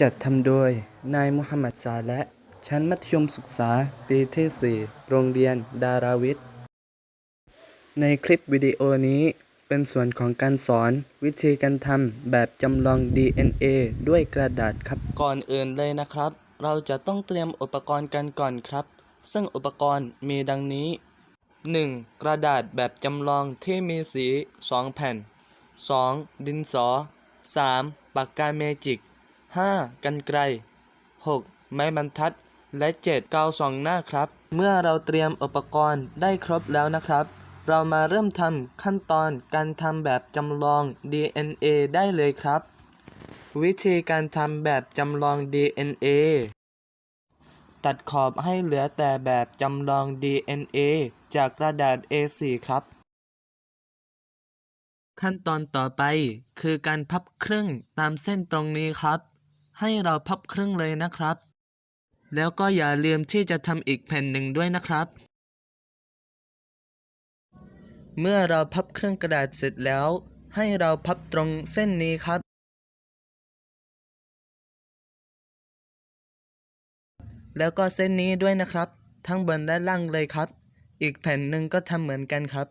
จัดทำโดย นายมุฮัมมัดซาและ ชั้นมัธยมศึกษา ปีที่ 4 โรงเรียนดาราวิทย์ ในคลิปวิดีโอนี้เป็นส่วนของการสอนวิธีการทำแบบจำลอง DNA ด้วยกระดาษครับ ก่อนอื่นเลยนะครับ เราจะต้องเตรียมอุปกรณ์กันก่อนครับ ซึ่งอุปกรณ์มีดังนี้ 1. กระดาษแบบจำลองที่มีสี 2 แผ่น 2. ดินสอ 3. ปากกาเมจิก 5. กันไกร 6. ไม้บรรทัด และ 7. กาวสองหน้าครับ เมื่อเราเตรียมอุปกรณ์ได้ครบแล้วนะครับ เรามาเริ่มทำขั้นตอนการทำแบบจำลอง DNA ได้เลยครับ วิธีการทำแบบจำลอง DNA ตัดขอบให้เหลือแต่แบบจำลอง DNA จากกระดาษ A4 ครับ ขั้นตอนต่อไปคือการพับครึ่งตามเส้นตรงนี้ครับ ให้เราพับครึ่งเลยนะครับ แล้วก็อย่าลืมที่จะทำอีกแผ่นหนึ่งด้วยนะครับ เมื่อเราพับครึ่งกระดาษเสร็จแล้ว ให้เราพับตรงเส้นนี้ครับ แล้วก็เส้นนี้ด้วยนะครับ ทั้งบนและล่างเลยครับ อีกแผ่นหนึ่งก็ทำเหมือนกันครับ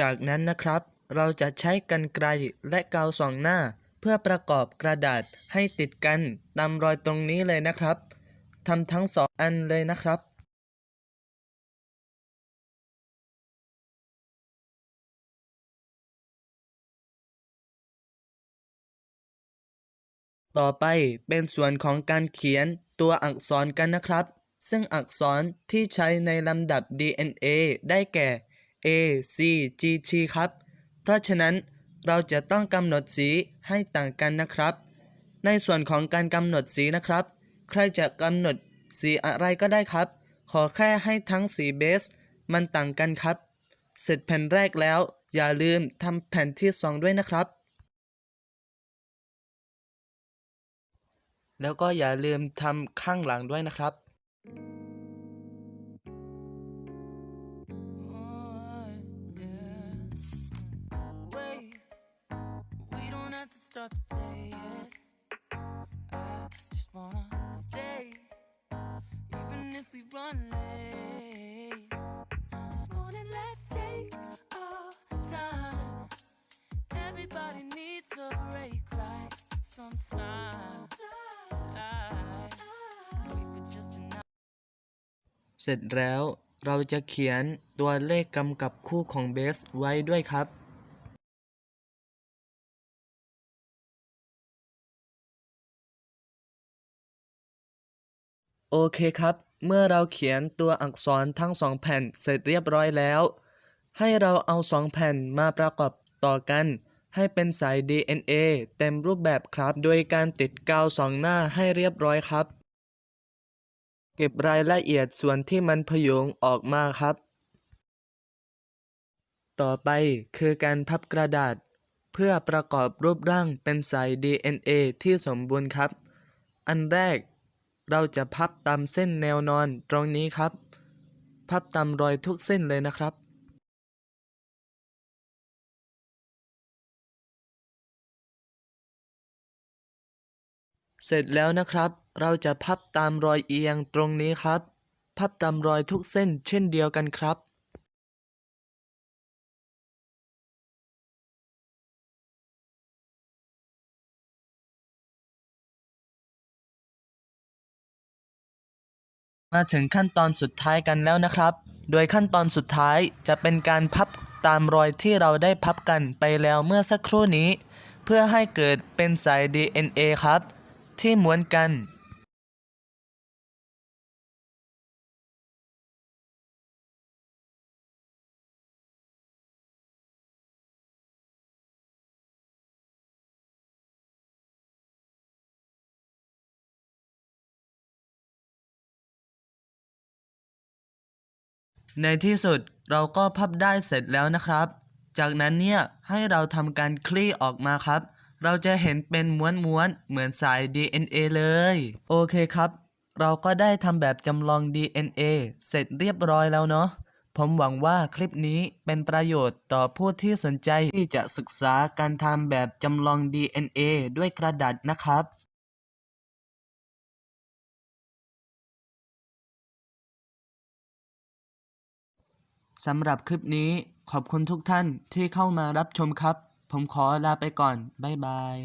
จากนั้นนะครับ เราจะใช้กรรไกรและกาวสองหน้า เพื่อประกอบกระดาษให้ติดกันตามรอยตรงนี้เลยนะครับทำทั้งสองอันเลยนะครับต่อไปเป็นส่วนของการเขียนตัวอักษรกันนะครับ ซึ่งอักษรที่ใช้ในลำดับ DNA ได้แก่ A C G T ครับ เพราะฉะนั้นเราจะต้องกำหนดสีให้ต่างกันนะครับ ในส่วนของการกำหนดสีนะครับ ใครจะกำหนดสีอะไรก็ได้ครับ ขอแค่ให้ทั้งสีเบส มันต่างกันครับ เสร็จแผ่นแรกแล้ว อย่าลืมทำแผ่นที่ 2 ด้วยนะครับ แล้วก็อย่าลืมทำข้างหลังด้วยนะครับ short day yet. I just wanna stay, even if we run late. This morning, let's take our time. Everybody needs a break, right? Sometimes. I wait for just an เสร็จแล้วเราจะเขียนตัวเลขกำกับคู่ของเบสไว้ด้วยครับ โอเคครับ เมื่อเราเขียนตัวอักษรทั้งสองแผ่นเสร็จเรียบร้อยแล้ว ให้เราเอาสองแผ่นมาประกอบต่อกัน ให้เป็นสาย DNA เต็มรูปแบบครับ โดยการติดกาวสองหน้าให้เรียบร้อยครับ เก็บรายละเอียดส่วนที่มันพยุงออกมาครับ ต่อไปคือการพับกระดาษ เพื่อประกอบรูปร่างเป็นสาย DNA ที่สมบูรณ์ครับ อันแรก เราจะพับตามเส้นแนวนอนตรงนี้ครับ พับตามรอยทุกเส้นเลยนะครับ เสร็จแล้วนะครับ เราจะพับตามรอยเอียงตรงนี้ครับ พับตามรอยทุกเส้นเช่นเดียวกันครับ มาถึงขั้นตอนสุดท้ายกันแล้วนะครับ โดยขั้นตอนสุดท้ายจะเป็นการพับตามรอยที่เราได้พับกันไปแล้วเมื่อสักครู่นี้ เพื่อให้เกิดเป็นสาย DNA ครับ ที่ม้วนกัน ในที่สุดเราก็พับได้เสร็จแล้วนะครับ จากนั้นเนี่ยให้เราทำการคลี่ออกมาครับ เราจะเห็นเป็นม้วนๆเหมือนสาย DNA เลย โอเคครับ เราก็ได้ทำแบบจำลอง DNA เสร็จเรียบร้อยแล้วเนาะผมหวังว่าคลิปนี้เป็นประโยชน์ต่อผู้ที่สนใจที่จะศึกษาการทำแบบจำลอง DNA ด้วยกระดาษนะครับ สำหรับคลิปนี้ขอบคุณทุกท่านที่เข้ามารับชมครับ ผมขอลาไปก่อน บ๊ายบาย